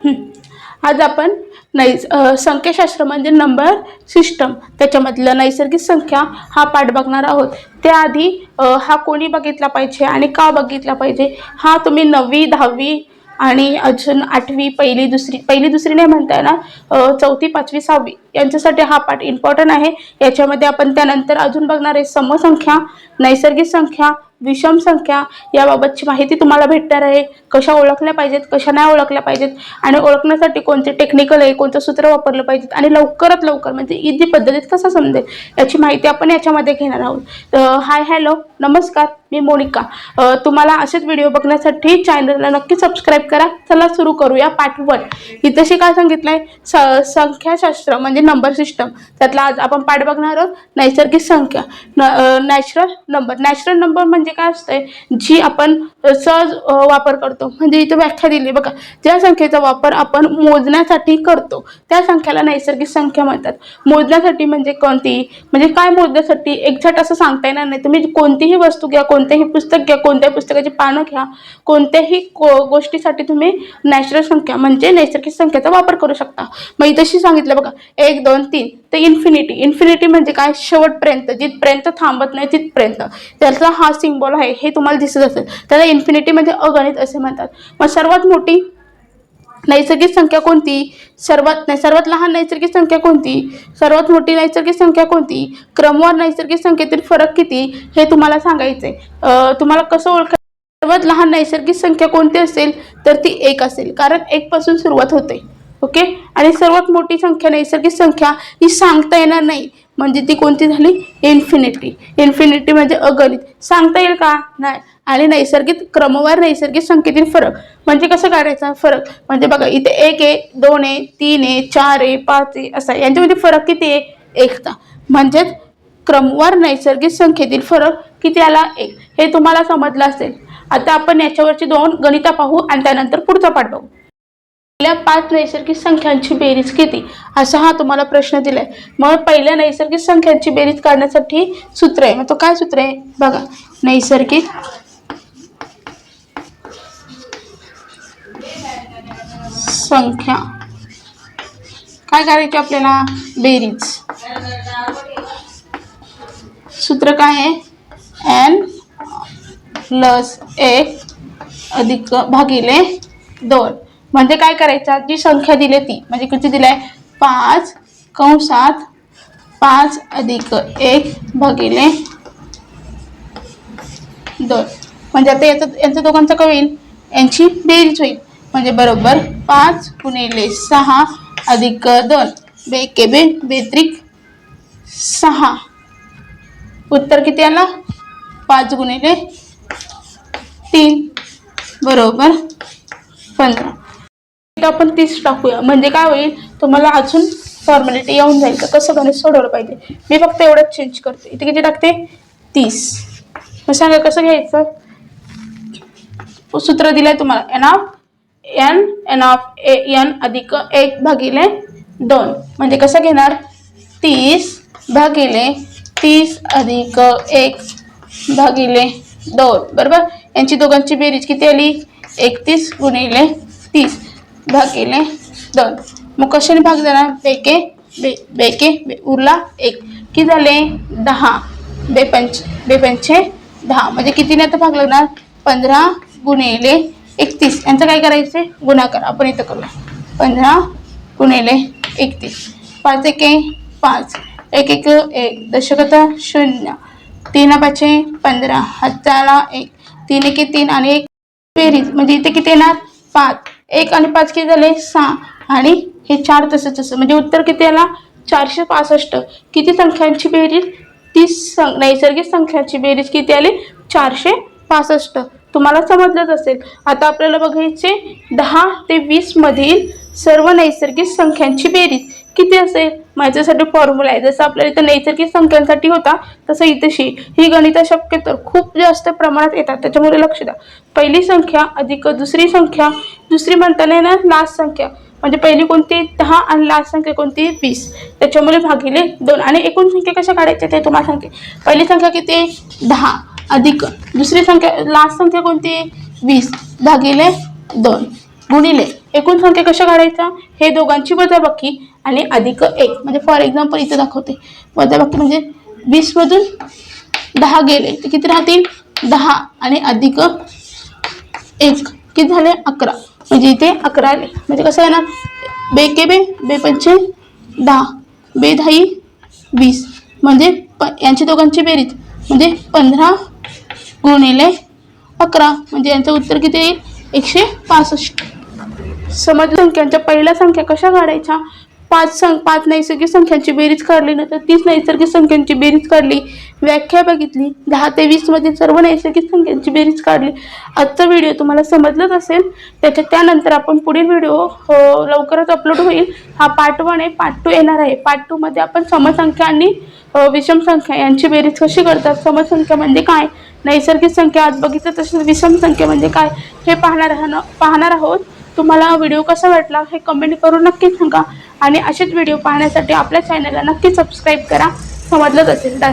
आज आपण नै संख्याशास्त्र म्हणजे नंबर सिस्टम त्याच्यामधलं नैसर्गिक संख्या हा पाठ बघणार आहोत. त्याआधी हा कोणी बघितला पाहिजे आणि का बघितला पाहिजे हा तुम्ही नववी दहावी आणि अजून आठवी पहिली दुसरी पहिली दुसरी नाही म्हणता येणार चौथी पाचवी सहावी यांच्यासाठी हा पाठ इम्पॉर्टंट आहे. याच्यामध्ये आपण त्यानंतर अजून बघणार आहे समसंख्या नैसर्गिक संख्या विषम संख्या याबाबतची माहिती तुम्हाला भेटणार आहे. कशा ओळखल्या पाहिजेत कशा नाही ओळखल्या पाहिजेत आणि ओळखण्यासाठी कोणते टेक्निकल आहे कोणतं सूत्र वापरलं पाहिजेत आणि लवकरात लवकर म्हणजे इझी पद्धतीत कसं समजेल याची माहिती आपण याच्यामध्ये घेणार आहोत. हाय हॅलो नमस्कार मी मोनिका. तुम्हाला असेच व्हिडिओ बघण्यासाठी चॅनलला नक्की सबस्क्राईब करा. चला सुरू करूया पार्ट वन इथेशी काय सांगितलंय? स संख्याशास्त्र म्हणजे नंबर सिस्टम त्यातला आज आपण पाठ बघणार आहोत. नैसर्गिक संख्या. नॅचरल नंबर नॅचरल नंबर म्हणजे म्हणजे काय असतंय? जी आपण सहज वापर करतो. म्हणजे इथं व्याख्या दिली बघा. ज्या संख्येचा वापर आपण मोजण्यासाठी करतो त्या संख्येला नैसर्गिक संख्या म्हणतात. मोजण्यासाठी म्हणजे कोणती? म्हणजे काय मोजण्यासाठी? एक्झॅक्ट असं सांगता येणार नाही. तुम्ही कोणतीही वस्तू घ्या कोणतेही पुस्तक घ्या कोणत्याही पुस्तकाची पानं घ्या कोणत्याही को- गोष्टीसाठी तुम्ही नॅचरल संख्या म्हणजे नैसर्गिक संख्येचा वापर करू शकता. मग इथंशी सांगितलं बघा. एक दोन तीन. तर इन्फिनिटी इन्फिनिटी म्हणजे काय? शेवटपर्यंत. जिथपर्यंत थांबत नाही तिथपर्यंत. त्याचा हा सिम्बॉल आहे हे तुम्हाला दिसत असेल. त्याला इन्फिनिटी म्हणजे अगणित असे म्हणतात. मग सर्वात मोठी नैसर्गिक संख्या कोणती? सर्वात नाही सर्वात लहान नैसर्गिक संख्या कोणती? सर्वात मोठी नैसर्गिक संख्या कोणती? क्रमवार नैसर्गिक संख्येतील फरक किती? हे तुम्हाला सांगायचं आहे तुम्हाला कसं ओळख सर्वात लहान नैसर्गिक संख्या कोणती असेल? तर ती एक असेल. कारण एकपासून सुरुवात होते. ओके? आणि सर्वात मोठी संख्या नैसर्गिक संख्या ही सांगता येणार नाही. म्हणजे ती कोणती झाली? इन्फिनिटी. इन्फिनिटी म्हणजे अगणित. सांगता येईल का? नाही. आणि नैसर्गिक क्रमवार नैसर्गिक संख्येतील फरक. म्हणजे कसं काढायचा फरक? म्हणजे बघा इथे एक आहे दोन आहे तीन आहे चार आहे पाच आहे असा यांच्यामध्ये फरक किती आहे? एकचा. म्हणजेच क्रमवार नैसर्गिक संख्येतील फरक किती आला? एक. हे तुम्हाला समजलं असेल. आता आपण याच्यावरची दोन गणिता पाहू आणि त्यानंतर पुढचा पाठ पाहू पहिल्या पाच नैसर्गिक संख्यांची बेरीज किती असा हा तुम्हाला प्रश्न दिलाय. मग पहिल्या नैसर्गिक संख्यांची बेरीज काढण्यासाठी सूत्र आहे. मग तो काय सूत्र आहे? बघा. नैसर्गिक संख्या. काय करायची आपल्याला? बेरीज. सूत्र काय आहे? एन प्लस एक अधिक भागिले दोन. म्हणजे काय करायचं? जी संख्या दिली ती म्हणजे किती दिलाय? पाच कंसात पाच अधिक एक भागिले दोन. म्हणजे आता याचं यांचं दोघांचं काय होईल? यांची बेरीज होईल. म्हणजे बरोबर पाच गुणिले सहा अधिक दोन. बेके बे बेत्रिक सहा. उत्तर किती आला? पाच गुणिले तीन. बरोबर पंधरा. आपण तीस टाकूया. म्हणजे काय होईल तुम्हाला अजून फॉर्मॅलिटी येऊन जाईल. का कसं गणित सोडवलं पाहिजे. मी फक्त एवढंच चेंज करते. इथे किती टाकते? तीस. मग सांगा कसं घ्यायचं? सूत्र दिलंय तुम्हाला. N of N N of A N अधिक एक भागिले दोन. म्हणजे कसं घेणार? तीस भागिले तीस अधिक एक भागिले दोन. बरोबर? यांची दोघांची बेरीज किती आली? एकतीस गुणिले तीस. भागिले दोन. मग कशाने भाग देणार? बेके बे बेके बे उरला एक. किती झाले? दहा. बेपंच बेपंचे दहा. म्हणजे कितीने आता भाग लागणार? पंधरा गुणिले एकतीस. यांचं काय करायचं गुणाकार. आपण इथं करूया. पंधरा गुणिले एकतीस. पाच एके पाच. एक एक एक. दशकत शून्य. तीन पाचशे पंधरा. हजारा एक. तीन एके तीन आणि एक. बेरीज म्हणजे इथे किती येणार? पाच. एक आणि पाच किती झाले? सहा. आणि हे चार तसं तसं म्हणजे उत्तर किती आला? चारशे पासष्ट. किती संख्यांची बेरीज? तीस सं नैसर्गिक संख्यांची बेरीज किती आली? चारशे पासष्ट. तुम्हाला समजलंच असेल. आता आपल्याला बघायचे दहा ते वीसमधील सर्व नैसर्गिक संख्यांची बेरीज किती असेल? माझ्यासाठी फॉर्म्युला आहे. जसं आपल्याला इथं नैसर्गिक संख्यांसाठी होता तसं इथेशी. ही गणितं शक्यतो खूप जास्त प्रमाणात येतात. त्याच्यामुळे लक्ष द्या. पहिली संख्या अधिक दुसरी संख्या. दुसरी म्हणताना येणार लास्ट संख्या. म्हणजे पहिली कोणती? दहा आणि लास्ट संख्या कोणती? वीस. त्याच्यामुळे भागिले दोन. आणि एकूण संख्या कशा काढायच्या ते तुम्हाला सांगते. पहिली संख्या किती? आहे दहा. अधिक दुसरी संख्या लास्ट संख्या कोणती? आहे वीस. भागिले दोन. गुणिले एकूण संख्या कशा काढायचा? हे दोघांची वजाबाकी आणि अधिक एक. म्हणजे फॉर एक्झाम्पल इथं दाखवते. वजाबाकी म्हणजे वीसमधून दहा गेले. तर किती राहतील? दहा आणि अधिक एक. किती झाले? अकरा. म्हणजे इथे अकरा आले. म्हणजे कसं येणार बे के बे बे पंचे दहा. बे दहाई वीस. म्हणजे प यांची दोघांची बेरीज. म्हणजे पंधरा गुणिले अकरा. म्हणजे यांचं उत्तर किती येईल? एकशे पासष्ट. समज संख्यांच्या पहिल्या संख्या कशा काढायच्या? पाच सं पाच नैसर्गिक संख्यांची बेरीज काढली नंतर तीस नैसर्गिक संख्यांची बेरीज काढली व्याख्या बघितली दहा ते वीसमधील सर्व नैसर्गिक संख्यांची बेरीज काढली. आजचा व्हिडिओ तुम्हाला समजलाच असेल त्याच्या त्यानंतर आपण पुढील व्हिडिओ हो, लवकरच अपलोड होईल. हा पार्ट वन आहे पार्ट टू येणार आहे. पार्ट टूमध्ये आपण समसंख्या आणि विषम संख्या यांची बेरीज कशी करतात? समसंख्या म्हणजे काय? नैसर्गिक संख्या आज बघितलं तसेच विषम संख्या म्हणजे काय? हे पाहणार पाहणार आहोत. तुम्हाला व्हिडिओ कसा वाटला हे कमेंट करून नक्की सांगा. आणि असेच व्हिडिओ पाहण्यासाठी आपल्या चॅनलला नक्की सबस्क्राईब करा. समजलंच असेल धन्यवाद.